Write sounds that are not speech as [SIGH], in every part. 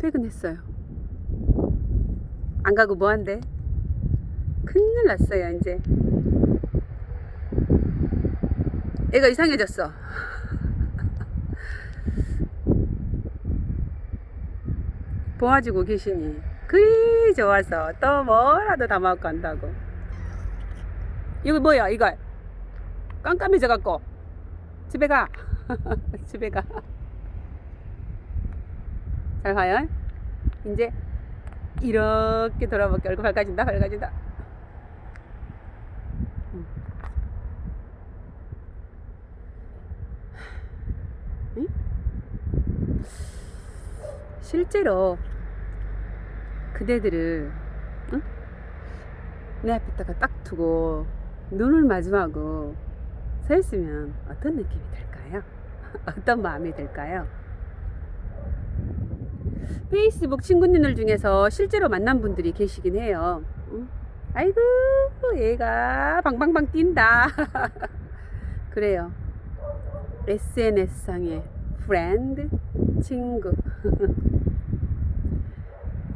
퇴근했어요. 안 가고 뭐한대? 큰일 났어요, 이제. 애가 이상해졌어. [LAUGHS] 도와주고 계시니. 그리 좋아서 또 뭐라도 다 먹고 간다고. 이거 뭐야, 이거? 깜깜해져 갖고. 집에 가. [LAUGHS] 집에 가. 잘 가요. 이제 이렇게 돌아볼게. 얼굴 밝아진다, 밝아진다. 음. 응? 실제로 그대들을 응? 내 앞에다가 딱 두고 눈을 마주하고 서 있으면 어떤 느낌이 들까요? [LAUGHS] 어떤 마음이 들까요? 페이스북 친구님들 중에서 실제로 만난 분들이 계시긴 해요. 응? 아이고, 얘가 방방방 뛴다. [LAUGHS] 그래요. SNS상의 프렌드, 친구. [LAUGHS]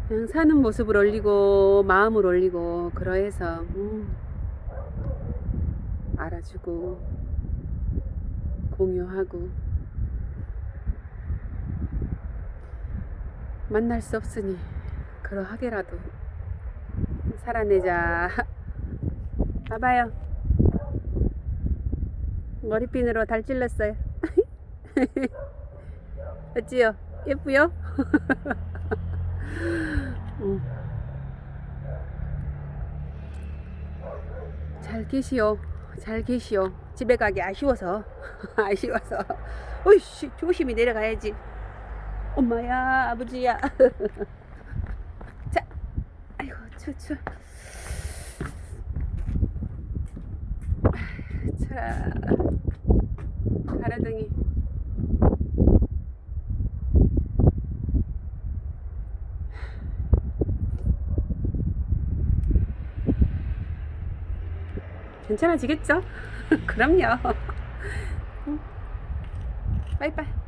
그냥 사는 모습을 올리고, 마음을 올리고, 그러해서, 음, 알아주고, 공유하고, 만날 수 없으니 그러하게라도 살아내자. [LAUGHS] 봐봐요. 머리핀으로 달 찔렀어요. [LAUGHS] 어찌요? 예쁘요? 음. [LAUGHS] 잘 계시오. 잘 계시오. 집에 가기 아쉬워서. 아쉬워서. 어이씨, 조심히 내려가야지. 엄마야, 아버지야. [LAUGHS] 자, 아이고, 추추. 자, 가라둥이. 괜찮아지겠죠? [LAUGHS] 그럼요. [LAUGHS] 응. 빠이빠이.